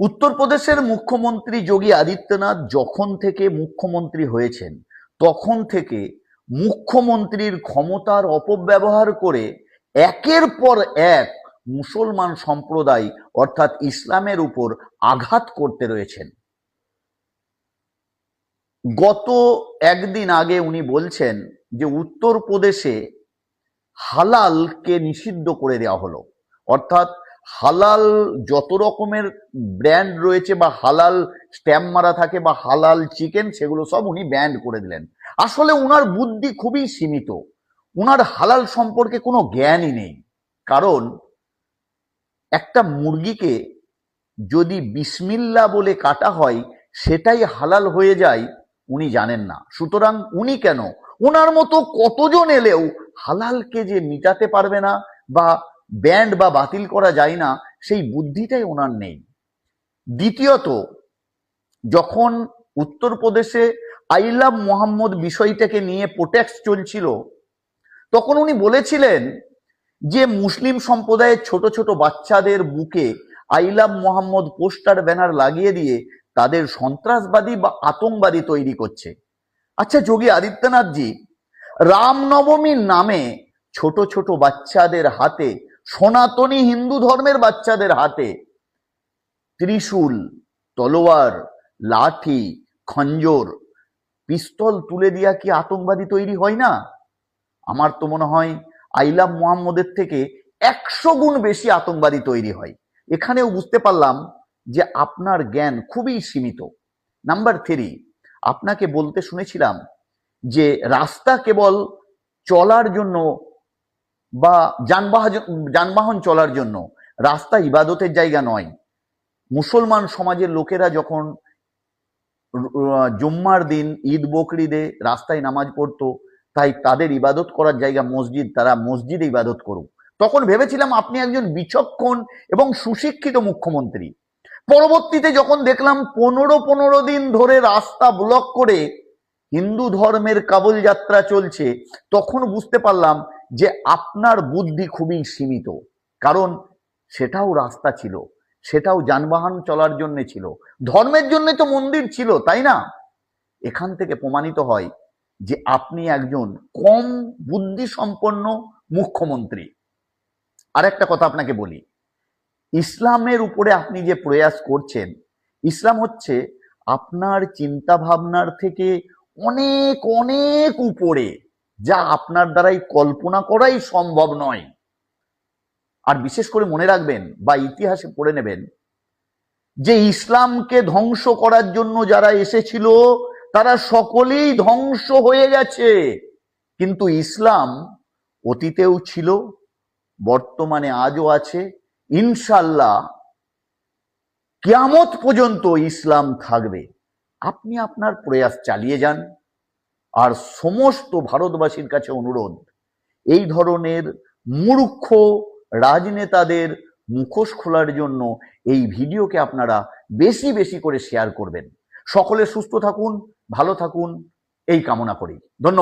উত্তরপ্রদেশের মুখ্যমন্ত্রী যোগী আদিত্যনাথ যখন থেকে মুখ্যমন্ত্রী হয়েছেন, তখন থেকে মুখ্যমন্ত্রীর ক্ষমতার অপব্যবহার করে একের পর এক মুসলমান সম্প্রদায় অর্থাৎ ইসলামের উপর আঘাত করতে রয়েছেন। গত একদিন আগে উনি বলছেন যে উত্তরপ্রদেশে হালালকে নিষিদ্ধ করে দেওয়া হলো। অর্থাৎ হালাল যত রকমের ব্র্যান্ড রয়েছে বা হালাল স্ট্যাম্প মারা থাকে বা হালাল চিকেন সেগুলো সব উনি ব্যান্ড করে দিলেন। আসলে উনার বুদ্ধি খুবই সীমিত। উনার হালাল সম্পর্কে কোনো জ্ঞানই নেই। কারণ একটা মুরগিকে যদি বিসমিল্লা বলে কাটা হয়, সেটাই হালাল হয়ে যায়, উনি জানেন না। সুতরাং উনি কেন? ওনার মতো কতজন এলেও হালালকে যে মিটাতে পারবে না বা ব্যান্ড বা বাতিল করা যায় না, সেই বুদ্ধিটাই ওনার নেই। দ্বিতীয়ত, যখন উত্তরপ্রদেশে আইলাভ মোহাম্মদ বিষয়টাকে নিয়ে প্রোটেক্স চলছিল, তখন উনি বলেছিলেন যে মুসলিম সম্প্রদায়ের ছোট ছোট বাচ্চাদের বুকে আইলাভ মোহাম্মদ পোস্টার ব্যানার লাগিয়ে দিয়ে তাদের সন্ত্রাসবাদী বা আতঙ্কবাদী তৈরি করছে। আচ্ছা যোগী আদিত্যনাথজি, রামনবমীর নামে ছোট ছোট বাচ্চাদের হাতে সনাতনী হিন্দু ধর্মের বাচ্চাদের হাতে ত্রিশূল, তলোয়ার, লাঠি, খঞ্জর, পিস্তল তুলে দিয়া কি আতঙ্কবাদী তৈরি হয় না? আমার তো মনে হয় আইলাম মোহাম্মদের থেকে একশো গুণ বেশি আতঙ্কবাদী তৈরি হয়। এখানেও বুঝতে পারলাম যে আপনার জ্ঞান খুবই সীমিত। নাম্বার থ্রি, আপনাকে বলতে শুনেছিলাম যে রাস্তা কেবল চলার জন্য বা যানবাহন যানবাহন চলার জন্য। রাস্তা ইবাদতের জায়গা নয়। মুসলমান সমাজের লোকেরা যখন জুম্মার দিন, ঈদ বকরিদে রাস্তায় নামাজ পড়তো, তাই তাদের ইবাদত করার জায়গা মসজিদ, তারা মসজিদে ইবাদত করুক। তখন ভেবেছিলাম আপনি একজন বিচক্ষণ এবং সুশিক্ষিত মুখ্যমন্ত্রী। পরবর্তীতে যখন দেখলাম পনেরো পনেরো দিন ধরে রাস্তা ব্লক করে হিন্দু ধর্মের কাবুল যাত্রা চলছে, তখন বুঝতে পারলাম যে আপনার বুদ্ধি খুবই সীমিত। কারণ সেটাও রাস্তা ছিল, সেটাও যানবাহন চলার জন্য ছিল। ধর্মের জন্য তো মন্দির ছিল, তাই না? এখান থেকে প্রমাণিত হয় যে আপনি একজন কম বুদ্ধি সম্পন্ন মুখ্যমন্ত্রী। আর একটা কথা আপনাকে বলি, ইসলামের উপরে আপনি যে প্রয়াস করছেন, ইসলাম হচ্ছে আপনার চিন্তা ভাবনার থেকে অনেক অনেক উপরে। যা আপনার দ্বারাই কল্পনা করাই সম্ভব নয়। আর বিশেষ করে মনে রাখবেন বা ইতিহাসে পড়ে নেবেন, যে ইসলামকে ধ্বংস করার জন্য যারা এসেছিল, তারা সকলেই ধ্বংস হয়ে গেছে। কিন্তু ইসলাম অতীতেও ছিল, বর্তমানে আজও আছে। ইনশাল্লাহ কিয়ামত পর্যন্ত ইসলাম থাকবে। আপনি আপনার প্রয়াস চালিয়ে যান। আর সমস্ত ভারতবাসীর কাছে অনুরোধ, এই ধরনের মূর্খ রাজনেতাদের মুখোশ খোলার জন্য এই ভিডিওকে আপনারা বেশি বেশি করে শেয়ার করবেন। সকলে সুস্থ থাকুন, ভালো থাকুন, এই কামনা করি। ধন্যবাদ।